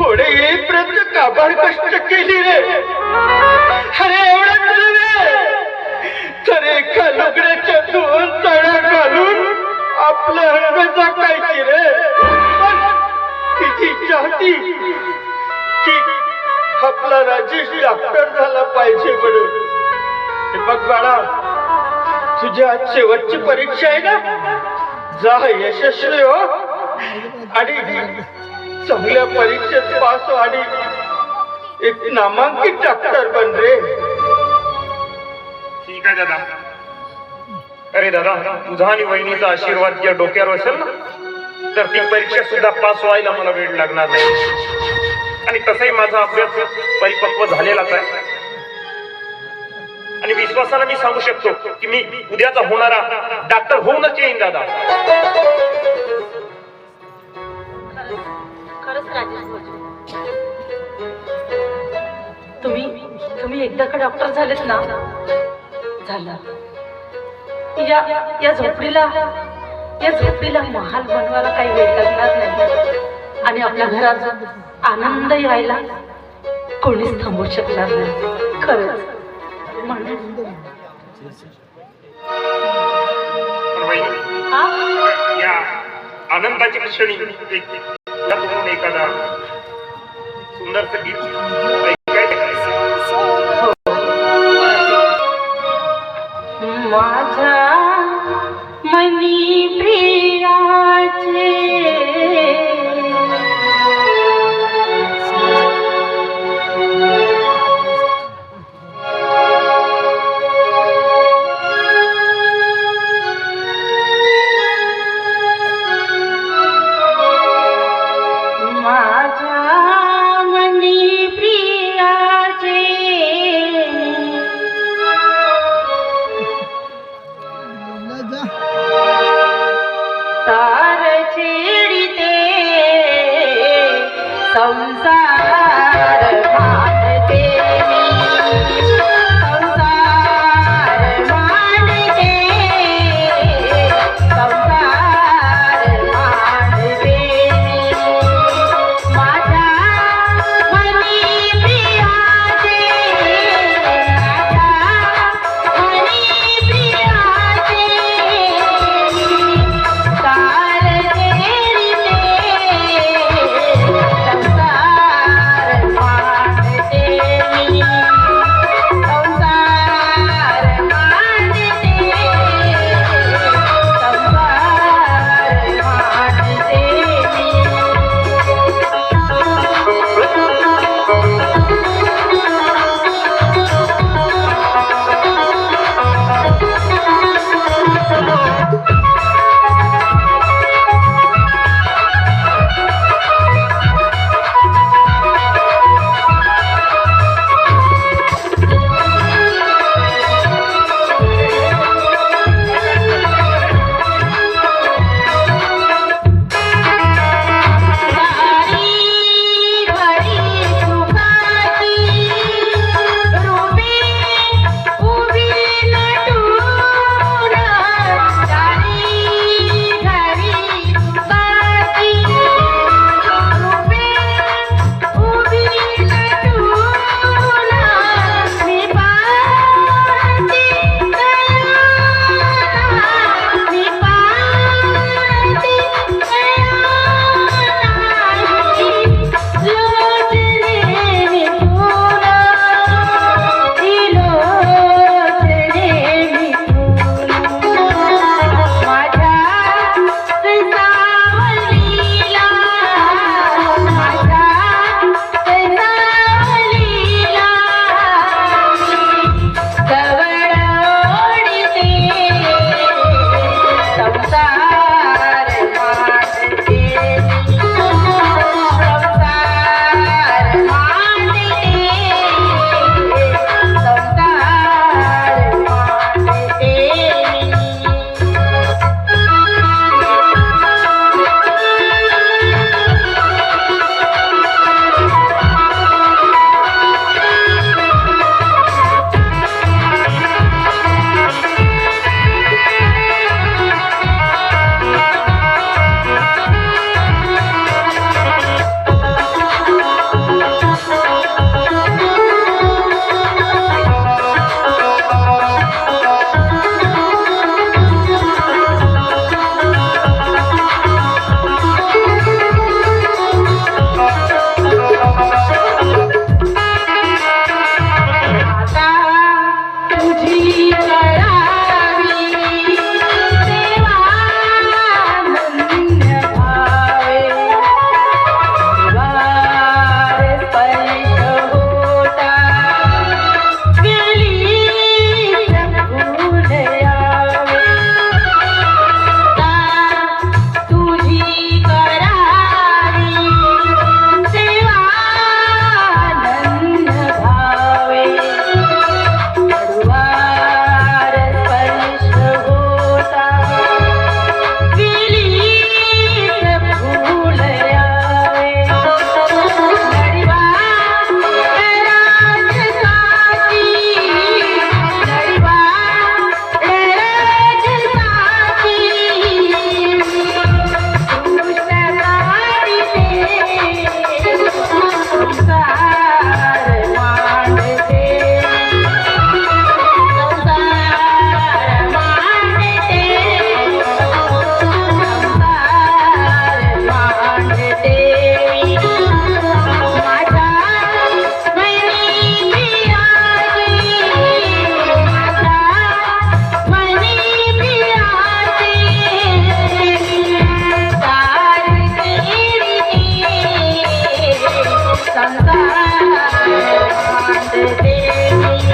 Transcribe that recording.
थोडे येईपर्यंत काबाड कष्ट केली रे. अरे एवढंच नव्हे तर एका लुगड्याच्या दोन चढ्या घालून आपलं अंग जगायची रे. तिची चाहती की आपला राजेश डॉक्टर झाला पाहिजे म्हणून. हे बघ बाळा तुझी आज शेवटची परीक्षा आहे ना? जा यशस्वी हो. आणि चांगल्या परीक्षेत पास आणि एक नामांकित डॉक्टर बन रे. ठीक आहे दादा. अरे दादा तुझा आणि वहिनीचा आशीर्वाद या डोक्यावर असेल ना? तर ती परीक्षा सुद्धा पास व्हायला मला वेळ लागणार नाही. आणि तसाही माझा अभ्यास परिपक्व झालेलाच आहे. आणि विश्वासाला मी सांगू शकतो की मी उद्याचा होणारा डॉक्टर होऊनच येईन दादा. तुम्ही तुम्ही एकदा का डॉक्टर झालेत ना? झाला. या या झोपडीला या झोपडीला महाल बनवायला काही वेळ लागणार नाही. आणि आपल्या घरात आनंद यायला कोणीच थांबू शकणार नाही. खरंच. म्हणून या क्षणी दादा त्यातून एखादा सुंदरचं गीत ऐकायचं मनी प्रिय Holy